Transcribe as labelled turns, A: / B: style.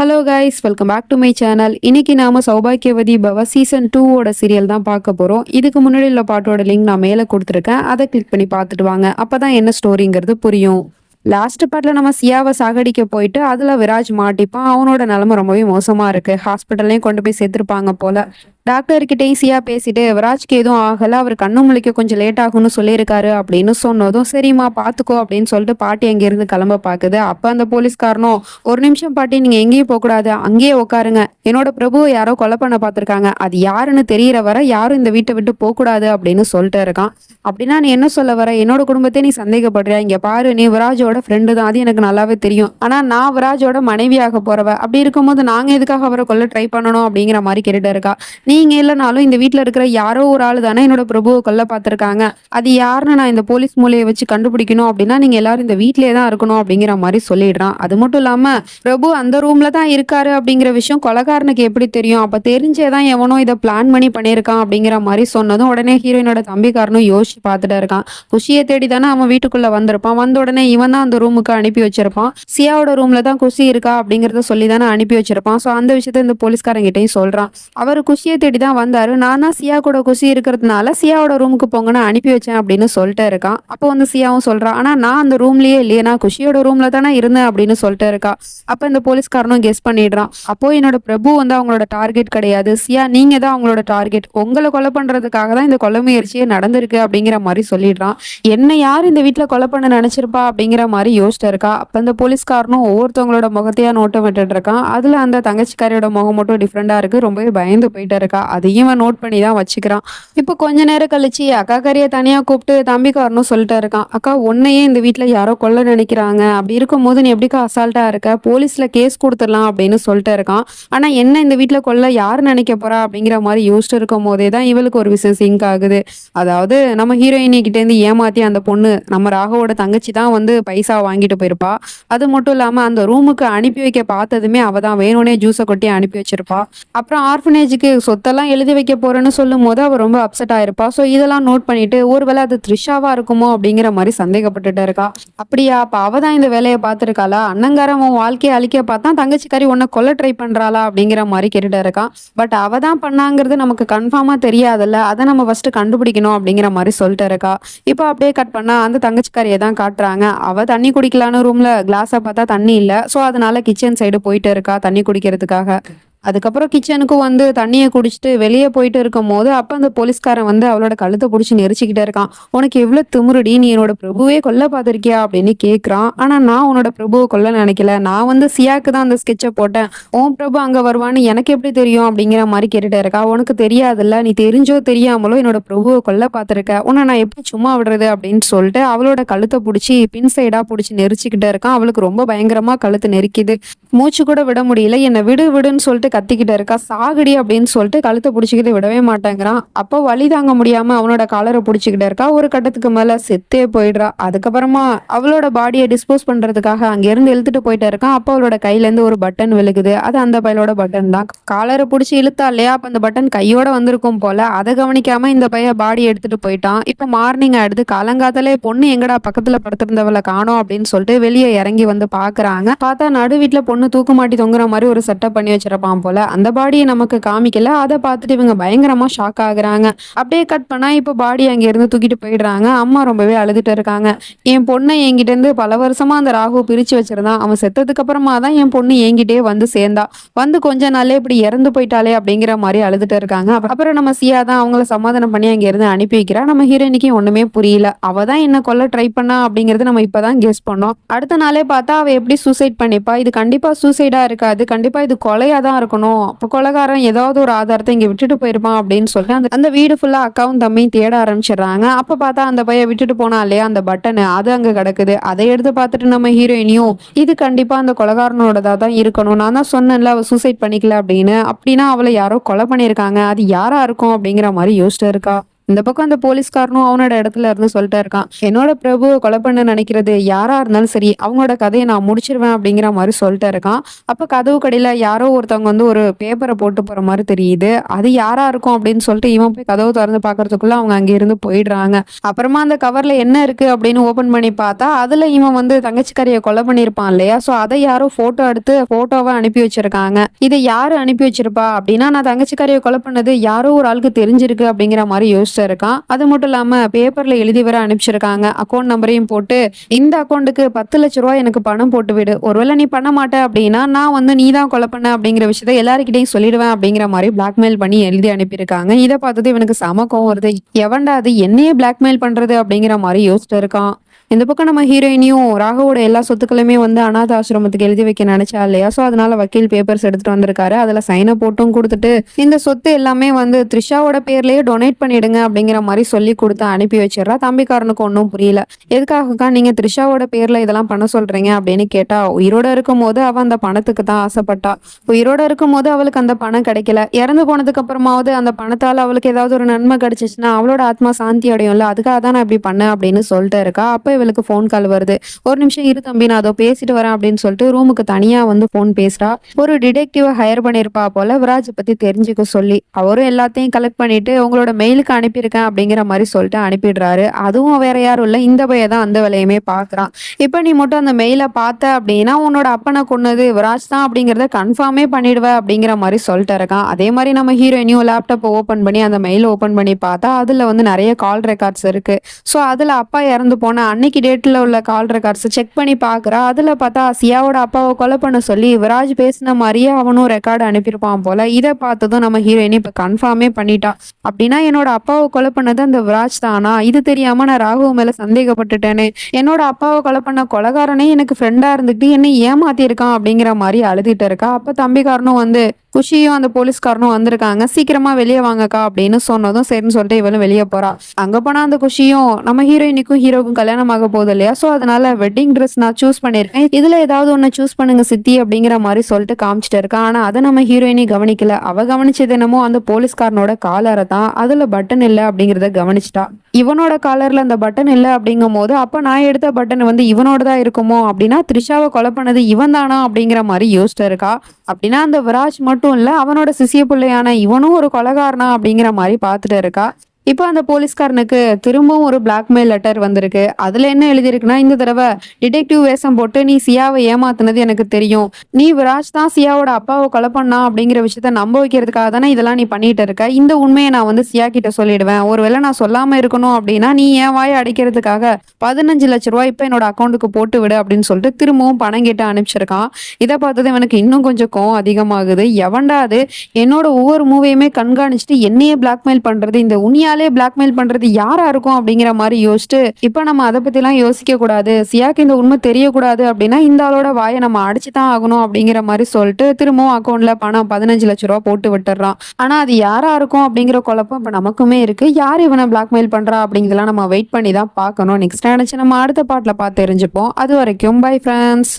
A: Hello guys welcome back to my channel இன்னைக்கு நாம சௌபாக்கியவதி பவ சீசன் டூவோட சீரியல் தான் பார்க்க போகிறோம் இதுக்கு முன்னாடி உள்ள பாட்டோட லிங்க் நான் மேலே கொடுத்துருக்கேன். அதை கிளிக் பண்ணி பார்த்துட்டு வாங்க. அப்போ தான் என்ன ஸ்டோரிங்கிறது புரியும். லாஸ்ட் பாட்டில் நம்ம சியாவை சாகடிக்க போயிட்டு அதில் விராஜ் மாட்டிப்பான். அவனோட நிலமை ரொம்பவே மோசமாக இருக்குது ஹாஸ்பிட்டல்லையும் கொண்டு போய் சேர்த்திருப்பாங்க போல். டாக்டர்கிட்ட ஈஸியாக பேசிட்டு விராஜ்க்கு எதுவும் ஆகலை அவர் கண்ணு முழிக்க கொஞ்சம் லேட் ஆகும்னு சொல்லியிருக்காரு அப்படின்னு சொன்னதும் சரிம்மா பார்த்துக்கோ அப்படின்னு சொல்லிட்டு பாட்டி அங்கேருந்து கிளம்ப பார்க்குது அப்போ அந்த போலீஸ்காரனும் ஒரு நிமிஷம் பாட்டி நீங்கள் எங்கேயும் போக கூடாது அங்கேயே உட்காருங்க என்னோட பிரபுவை யாரோ கொலை பண்ண பார்த்துருக்காங்க அது யாருன்னு தெரியிற வர யாரும் இந்த வீட்டை விட்டு போகக்கூடாது அப்படின்னு சொல்லிட்டு இருக்கான். அப்படின்னா நீ என்ன சொல்ல வர? என்னோட குடும்பத்தை நீ சந்தேகப்படுறியா இங்கே பாரு நீ விராஜோட ஃப்ரெண்டு தான். அது எனக்கு நல்லாவே தெரியும். ஆனால் நான் விராஜோட மனைவியாக போகிறவ அப்படி இருக்கும்போது நாங்கள் எதுக்காக அவரை கொள்ள ட்ரை பண்ணணும்? அப்படிங்கிற மாதிரி கேட்டுட்டு இருக்கா. நீங்க இல்லைனாலும் இந்த வீட்டில் இருக்கிற யாரோ ஒரு ஆள் தானே என்னோட பிரபுவை கொல்ல பார்த்துருக்காங்க. அது யாருன்னு நான் இந்த போலீஸ் மூலையை வச்சு கண்டுபிடிக்கணும் அப்படின்னா நீங்க எல்லாரும் இந்த வீட்டிலே தான் இருக்கணும் அப்படிங்கிற மாதிரி சொல்லிடுறான். அது மட்டும் இல்லாம பிரபு அந்த ரூம்ல தான் இருக்காரு அப்படிங்கிற விஷயம் கொலகாரனுக்கு எப்படி தெரியும்? அப்ப தெரிஞ்சேதான் எவனோ இதை பிளான் பண்ணி பண்ணியிருக்கான் அப்படிங்கிற மாதிரி சொன்னதும் உடனே ஹீரோயினோட தம்பிக்காரனும் யோசிச்சு பார்த்துட்டு இருக்கான். குஷியை தேடி தானே அவன் வீட்டுக்குள்ள வந்திருப்பான். வந்த உடனே இவன் தான் அந்த ரூமுக்கு அனுப்பி வச்சிருப்பான். சியாவோட ரூம்ல தான் குஷி இருக்கா அப்படிங்கறத சொல்லி தானே அனுப்பி வச்சிருப்பான். ஸோ அந்த விஷயத்த இந்த போலீஸ்காரங்கிட்டையும் சொல்றான். அவர் குஷியை தேடி தான் வந்தாரு. நான் தான் சியா கூட குஷி இருக்கிறதுனால சியாவோட ரூமுக்கு போங்கன்னு அனுப்பி வச்சேன் அப்படின்னு சொல்லிட்டு இருக்கான். அப்போ வந்து சியாவும் சொல்றான் ஆனா நான் அந்த ரூம்லயே இல்லையே நான் குஷியோட ரூம்ல தானே இருந்தேன் அப்படின்னு சொல்லிட்டு இருக்கா. அப்ப இந்த போலீஸ்காரனும் கெஸ் பண்ணிடுறான். அப்போ என்னோட பிரபு வந்து அவங்களோட டார்கெட் கிடையாது. சியா நீங்க தான் அவங்களோட டார்கெட் உங்களை கொலை பண்றதுக்காக தான் இந்த கொலை முயற்சியே நடந்திருக்கு அப்படிங்கிற மாதிரி சொல்லிடுறான். என்ன யார் இந்த வீட்டில் கொலை பண்ண நினைச்சிருப்பா அப்படிங்கிற மாதிரி யோசிச்சுட்டு இருக்கா. அப்ப இந்த போலீஸ்காரனும் ஒவ்வொருத்தவங்களோட முகத்தையா நோட்டம் விட்டுட்டு இருக்கான். அதுல அந்த தங்கச்சிக்காரியோட முகம் மட்டும் டிஃப்ரெண்டா இருக்கு. ரொம்பவே பயந்து போயிட்டு இருக்கா. அதையும் இவன் நோட் பண்ணி தான் வச்சுக்கிறான். இப்போ கொஞ்ச நேரம் கழிச்சு அக்கா கறியை தனியா கூப்பிட்டு தம்பிக்காரனும் சொல்லிட்டு இருக்கான். அக்கா உன்னையே இந்த வீட்ல யாரோ கொல்ல நினைக்கிறாங்க. அப்படி இருக்கும்போது நீ எப்படிக்கா அசால்ட்டா இருக்க? போலீஸ்ல கேஸ் கொடுத்துடலாம் அப்படின்னு சொல்லிட்டு இருக்கான். ஆனா என்ன இந்த வீட்டுல கொல்ல யார் நினைக்க போறா அப்படிங்கிற மாதிரி யோசிச்சுட்டு இருக்கும் போதே தான் இவளுக்கு ஒரு விஷயம் சிங்க் ஆகுது. அதாவது நம்ம ஹீரோயினி கிட்ட இருந்து ஏமாத்தி அந்த பொண்ணு நம்ம ராகவோட தங்கச்சி தான் வந்து பைசா வாங்கிட்டு போயிருப்பா. அது மட்டும் இல்லாம அந்த ரூமுக்கு அனுப்பி வைக்க பார்த்ததுமே அவ தான் வேணும்னே ஜூஸை கொட்டி அனுப்பி வச்சிருப்பா. அப்புறம் ஆர்ஃபனேஜுக்கு சொத்தெல்லாம் எழுதி வைக்க போறேன்னு சொல்லும் போது அவ ரொம்ப அப்செட் ஆயிருப்பா ஸோ இதெல்லாம் நோட் பண்ணிட்டு ஒருவேளை அது த்ரிஷாவா இருக்குமோ அப்படிங்கிற மாதிரி சந்தேகப்பட்டுட்டு இருக்கா. அப்படியா அப்ப அவள் தான் இந்த வேலையை பார்த்துருக்காளா? அண்ணங்காரன் உன் வாழ்க்கையை அழிக்க பார்த்தா தங்கச்சிக்காரி உன்னை கொல்ல ட்ரை பண்றாளா அப்படிங்கிற மாதிரி கேட்டுட்டு இருக்கான் பட் அவள் தான் பண்ணாங்கிறது நமக்கு கன்ஃபார்மா தெரியாதுல்ல. அதை நம்ம ஃபர்ஸ்ட் கண்டுபிடிக்கணும் அப்படிங்கிற மாதிரி சொல்லிட்டு இருக்கா. இப்போ அப்படியே கட் பண்ணா அந்த தங்கச்சிக்காரியை தான் காட்டுறாங்க. அவ தண்ணி குடிக்கலான்னு ரூம்ல கிளாஸை பார்த்தா தண்ணி இல்லை. ஸோ அதனால கிச்சன் சைடு போயிட்டு இருக்கா தண்ணி குடிக்கிறதுக்காக. அதுக்கப்புறம் கிச்சனுக்கும் வந்து தண்ணியை குடிச்சிட்டு வெளியே போயிட்டு இருக்கும் போது அப்போ அந்த போலீஸ்காரன் வந்து அவளோட கழுத்தை பிடிச்சி நெரிச்சிக்கிட்டே இருக்கான். உனக்கு எவ்வளோ திமுருடி நீ என்னோட பிரபுவே கொல்ல பார்த்துருக்கியா? அப்படின்னு கேட்குறான் ஆனால் நான் உன்னோட பிரபுவை கொல்ல நினைக்கல. நான் வந்து சியாக்கு தான் அந்த ஸ்கெட்சை போட்டேன். உன் பிரபு அங்கே வருவான்னு எனக்கு எப்படி தெரியும்? அப்படிங்கிற மாதிரி கேட்டுட்டே இருக்கா. உனக்கு தெரியாதுல்ல. நீ தெரிஞ்சோ தெரியாமலோ என்னோட பிரபுவை கொல்ல பார்த்துருக்க. உன்னை நான் எப்படி சும்மா விடுறது? அப்படின்னு சொல்லிட்டு அவளோட கழுத்தை பிடிச்சி பின் சைடாக பிடிச்சி நெரிச்சிக்கிட்டே இருக்கான். அவளுக்கு ரொம்ப பயங்கரமாக கழுத்து நெரிக்குது. மூச்சு கூட விட முடியல. என்னை விடு விடுன்னு சொல்லிட்டு கத்திக்கிட்டு இருக்கா? சாகுடி அப்படின்னு சொல்லிட்டு கழுத்தை பிடிச்சிக்கிட்டு விடவே மாட்டேங்கிறான். அப்போ வழி தாங்க முடியாம அவனோட காலரை பிடிச்சிக்கிட்டு இருக்கா. ஒரு கட்டத்துக்கு மேல செத்தே போயிடுறா. அதுக்கப்புறமா அவளோட பாடியை டிஸ்போஸ் பண்றதுக்காக அங்கிருந்து இழுத்துட்டு போயிட்டு இருக்கான். அப்போ அவளோட கையில இருந்து ஒரு பட்டன் விழுகுது. அது அந்த பையலோட பட்டன் தான். காலரை பிடிச்சி இழுத்தா இல்லையா? அப்ப அந்த பட்டன் கையோட வந்திருக்கும் போல. அதை கவனிக்காம இந்த பையன் பாடி எடுத்துட்டு போயிட்டான். இப்போ மார்னிங் ஆயிடுது காலங்காத்தாலே பொண்ணு எங்கடா பக்கத்துல படுத்திருந்தவளை காணோம் அப்படின்னு சொல்லிட்டு வெளியே இறங்கி வந்து பாக்குறாங்க பார்த்தா நடு வீட்டுல பொண்ணு தூக்கு மாட்டி தொங்குற மாதிரி ஒரு செட்டப் பண்ணி வச்சிருப்பான். போல. அந்த பாடியை நமக்கு காமிக்கல. அதை பார்த்துட்டு இவங்க பயங்கரமாக ஷாக் ஆகுறாங்க. அப்படியே கட் பண்ணால் இப்போ பாடி அங்கேருந்து தூக்கிட்டு போயிடுறாங்க. அம்மா ரொம்பவே அழுதுட்டு இருக்காங்க. என் பொண்ணை என்கிட்டேருந்து பல வருஷமாக அந்த ராகு பிரித்து வச்சிருந்தான். அவன் செத்ததுக்கு அப்புறமா தான் என் பொண்ணு என்கிட்டே வந்து சேர்ந்தா. வந்து கொஞ்ச நாளே இப்படி இறந்து போயிட்டாலே அப்படிங்கிற மாதிரி அழுதுட்டு இருக்காங்க. அப்புறம் நம்ம சியா தான் அவங்கள சமாதானம் பண்ணி அங்கேருந்து அனுப்பி வைக்கிறா. நம்ம ஹீரோயினிக்கு ஒன்றுமே புரியல. அவ தான் என்ன கொல்ல ட்ரை பண்ணா அப்படிங்கிறது நம்ம இப்பதான் கெஸ் பண்ணோம். அடுத்த நாளே பார்த்தா அவ எப்படி சூசைட் பண்ணிப்பா. இது கண்டிப்பா சூசைடா இருக்காது. கண்டிப்பா இது கொலையா தான் இருக்கும். இருக்கணும் அப்போ கொலைகாரன் ஏதாவது ஒரு ஆதாரத்தை இங்கே விட்டுட்டு போயிருப்பான் அப்படின்னு சொல்லிட்டு அந்த அந்த வீடு ஃபுல்லாக அக்காவும் தம்பியும் தேட ஆரம்பிச்சிடுறாங்க. அப்போ பார்த்தா அந்த பையன் விட்டுட்டு போனா இல்லையா? அந்த பட்டனு அது அங்கே கிடக்குது. அதை எடுத்து பார்த்துட்டு நம்ம ஹீரோயினியும் இது கண்டிப்பாக அந்த கொலகாரனோடதாக தான் இருக்கணும். நான் தான் சொன்னேன்ல அவ சூசைட் பண்ணிக்கல அப்படின்னு. அப்படின்னா அவளை யாரோ கொலை பண்ணியிருக்காங்க. அது யாராக இருக்கும் அப்படிங்கிற மாதிரி யோசிச்சுட்டு இருக்கா. இந்த பக்கம் அந்த போலீஸ்காரனும் அவனோட இடத்துல இருந்து சொல்லிட்டு இருக்கான். என்னோட பிரபுவை கொலை பண்ண நினைக்கிறது யாரா இருந்தாலும் சரி அவங்களோட கதையை நான் முடிச்சிருவேன் அப்படிங்கிற மாதிரி சொல்லிட்டு இருக்கான். அப்ப கதவு கடையில யாரோ ஒருத்தவங்க வந்து ஒரு பேப்பரை போட்டு போற மாதிரி தெரியுது. அது யாரா இருக்கும் அப்படின்னு சொல்லிட்டு இவன் போய் கதவு திறந்து பாக்குறதுக்குள்ள அவங்க அங்க இருந்து போயிடுறாங்க. அப்புறமா அந்த கவர்ல என்ன இருக்கு அப்படின்னு ஓபன் பண்ணி பார்த்தா அதுல இவன் வந்து தங்கச்சிக்காரியை கொலை பண்ணியிருப்பான் இல்லையா? சோ அதை யாரோ போட்டோ எடுத்து போட்டோவை அனுப்பி வச்சிருக்காங்க. இதை யாரு அனுப்பி வச்சிருப்பா அப்படின்னா நான் தங்கச்சிக்காரியை கொலை பண்ணது யாரோ ஒரு ஆளுக்கு தெரிஞ்சிருக்கு அப்படிங்கிற மாதிரி யோசிச்சு இருக்கான் அது மட்டும் இல்லாமல் பேப்பரில் எழுதி வர அனுப்பிச்சிருக்காங்க. அக்கௌண்ட் நம்பரையும் போட்டு இந்த அக்கௌண்ட்டுக்கு பத்து லட்ச ரூபா எனக்கு பணம் போட்டு விடு. ஒருவேளை நீ பண்ண மாட்டே அப்படின்னா நான் வந்து நீ தான் கொலை பண்ண அப்படிங்கிற விஷயத்த எல்லாருக்கிட்டையும் சொல்லிடுவேன் அப்படிங்கிற மாதிரி பிளாக்மெயில் பண்ணி எழுதி அனுப்பியிருக்காங்க. இதை பார்த்தது இவனுக்கு சமக்கம் வருது. எவன்டா அது என்னையே பிளாக்மெயில் பண்ணுறது அப்படிங்கிற மாதிரி யோசிச்சுட்டு இருக்கான். இந்த பக்கம் நம்ம ஹீரோயினியும் ராகவோட எல்லா சொத்துக்களுமே வந்து அனாத ஆசிரமத்துக்கு எழுதி வைக்க நினைச்சா இல்லையா? ஸோ அதனால வக்கீல் பேப்பர்ஸ் எடுத்துட்டு வந்திருக்காரு. அதில் சைனை போட்டும் கொடுத்துட்டு இந்த சொத்து எல்லாமே வந்து த்ரிஷாவோட பேர்லயே டொனேட் பண்ணிடுங்க அப்படிங்கிற மாதிரி சொல்லி கொடுத்து அனுப்பி வச்சிடறா. தம்பிக்காரனுக்கு ஒன்றும் புரியல. எதுக்காகக்கா நீங்க த்ரிஷாவோட பேர்ல இதெல்லாம் பண்ண சொல்றீங்க அப்படின்னு கேட்டா உயிரோட இருக்கும் போது அவ அந்த பணத்துக்கு தான் ஆசைப்பட்டா. உயிரோட இருக்கும் போது அவளுக்கு அந்த பணம் கிடைக்கல. இறந்து போனதுக்கு அப்புறமாவது அந்த பணத்தால அவளுக்கு ஏதாவது ஒரு நன்மை கிடைச்சிச்சுன்னா அவளோட ஆத்மா சாந்தி அடையும்ல. அதுக்காக தான் நான் இப்படி பண்ணேன் அப்படின்னு சொல்லிட்டு இருக்கா. அப்போ இவளுக்கு ஃபோன் கால் வருது. ஒரு நிமிஷம் இரு தம்பி நான் அதோ பேசிட்டு வரேன் அப்படின்னு சொல்லிட்டு ரூமுக்கு தனியா வந்து ஃபோன் பேசுறா. ஒரு டிடெக்டிவை ஹையர் பண்ணிருப்பா போல விராஜ் பத்தி தெரிஞ்சுக்க சொல்லி. அவரும் எல்லாத்தையும் கலெக்ட் பண்ணிட்டு உங்களோட மெயிலுக்கு அனுப்பியிருக்கேன் அப்படிங்கிற மாதிரி சொல்லிட்டு அனுப்பிடுறாரு. அதுவும் வேற யாரும் இல்ல. இந்த பைய தான் அந்த வேலையுமே பாக்குறான் இப்ப நீ மட்டும் அந்த மெயிலை பார்த்த அப்படின்னா உன்னோட அப்பனை கொன்னது விராஜ் தான் அப்படிங்கறத கன்ஃபார்மே பண்ணிடுவ அப்படிங்கிற மாதிரி சொல்லிட்டு இருக்கான். அதே மாதிரி நம்ம ஹீரோயினியும் லேப்டாப் ஓபன் பண்ணி அந்த மெயில் ஓபன் பண்ணி பார்த்தா அதுல வந்து நிறைய கால் ரெக்கார்ட்ஸ் இருக்கு. ஸோ அதுல அப்பா இறந்து போன அன்னைக்கு இன்னைக்கு டேட்டில் உள்ள கால் ரெக்கார்ட்ஸ் செக் பண்ணி பார்க்குறா அதில் பார்த்தா சியாவோட அப்பாவை கொலை பண்ண சொல்லி விராஜ் பேசின மாதிரியே அவனும் ரெக்கார்டு அனுப்பியிருப்பான் போல. இதை பார்த்ததும் நம்ம ஹீரோயின் இப்போ கன்ஃபார்மே பண்ணிட்டான் அப்படின்னா என்னோட அப்பாவை கொலை பண்ணது அந்த விராஜ் தானா? இது தெரியாம நான் ராகுவ மேலே சந்தேகப்பட்டுட்டேனே. என்னோட அப்பாவை கொலை பண்ண கொலைகாரனே எனக்கு ஃப்ரெண்டாக இருந்துக்கிட்டு என்னை ஏமாத்திருக்கான் அப்படிங்கிற மாதிரி அழுதுட்டு இருக்கா. அப்போ தம்பிக்காரனும் வந்து குஷியும் அந்த போலீஸ்காரனும் வந்திருக்காங்க. சீக்கிரமா வெளியே வாங்கக்கா அப்படின்னு சொன்னதும் சரின்னு சொல்லிட்டு இவளும் வெளியே போறா. அங்க போனா அந்த குஷியும் நம்ம ஹீரோயினுக்கும் ஹீரோக்கும் கல்யாணம் ஆக போகுது இல்லையா? சோ அதனால வெட்டிங் ட்ரெஸ் நான் சூஸ் பண்ணிருக்கேன். இதுல ஏதாவது ஒண்ணு சூஸ் பண்ணுங்க சித்தி அப்படிங்கிற மாதிரி சொல்லிட்டு காமிச்சிட்டு இருக்கா. ஆனா அதை நம்ம ஹீரோயினி கவனிக்கல. அவ கவனிச்சது என்னமோ அந்த போலீஸ்காரனோட காலரை தான். அதுல பட்டன் இல்லை அப்படிங்கறத கவனிச்சிட்டா. இவனோட காலரில் அந்த பட்டன் இல்லை அப்படிங்கும் போது அப்போ நான் எடுத்த பட்டன் வந்து இவனோட தான் இருக்குமோ அப்படின்னா த்ரிஷாவை கொலை பண்ணது இவன் தானா அப்படிங்கிற மாதிரி யோசிச்சு இருக்கா. அப்படின்னா அந்த விராஜ் மட்டும் இல்லை அவனோட சிசிய பிள்ளையான இவனும் ஒரு கொலகாரனா அப்படிங்கிற மாதிரி பார்த்துட்டு இருக்கா. இப்போ அந்த போலீஸ்காரனுக்கு திரும்பவும் ஒரு பிளாக்மெயில் லெட்டர் வந்திருக்கு. அதுல என்ன எழுதியிருக்குன்னா இந்த தடவை டிடெக்டிவ் வேஷம் போட்டு நீ சியாவை ஏமாத்துனது எனக்கு தெரியும். நீ விராஜ் தான் சியாவோட அப்பாவை கொலை பண்ணா அப்படிங்கிற விஷயத்த நம்ப வைக்கிறதுக்காக தானே இதெல்லாம் நீ பண்ணிட்டு இருக்க. இந்த உண்மையை நான் வந்து சியா கிட்ட சொல்லிடுவேன். ஒருவேளை நான் சொல்லாம இருக்கணும் அப்படின்னா நீ என் வாயை அடைக்கிறதுக்காக பதினஞ்சு லட்ச ரூபாய் இப்போ என்னோட அக்கௌண்ட்டுக்கு போட்டு விடு அப்படின்னு சொல்லிட்டு திரும்பவும் பணம் கேட்டு அனுப்பிச்சிருக்கான். இதை பார்த்தது எனக்கு இன்னும் கொஞ்சம் கோவம் அதிகமாகுது. எவன்டா என்னோட ஒவ்வொரு மூவையுமே கண்காணிச்சுட்டு என்னையே பிளாக்மெயில் பண்றது இந்த உனியாலே பிளாக்மெயில் பண்றது யாரா இருக்கும் அப்படிங்கிற மாதிரி யோசிச்சுட்டு இப்போ நம்ம அதை பத்திலாம் யோசிக்க கூடாது. சியாக்கு இந்த உண்மை தெரியக்கூடாது அப்படின்னா இந்த ஆளோட வாயை நம்ம அடிச்சுதான் ஆகணும் அப்படிங்கிற மாதிரி சொல்லிட்டு திரும்பவும் அக்கௌண்ட்ல பணம் பதினஞ்சு லட்ச ரூபா போட்டு விட்டுறான். ஆனா அது யாரா இருக்கும் அப்படிங்கிற குழப்பம் இப்போ நமக்குமே இருக்கு. யார் இவனை பிளாக்மெயில் பண்றா அப்படிங்கிறதெல்லாம் நம்ம வெயிட் பண்ணி தான் பார்க்கணும் நெக்ஸ்ட் நினைச்சு நம்ம அடுத்த பாட்டில் பார்த்து தெரிஞ்சுப்போம். அது வரைக்கும் பை ஃப்ரெண்ட்ஸ்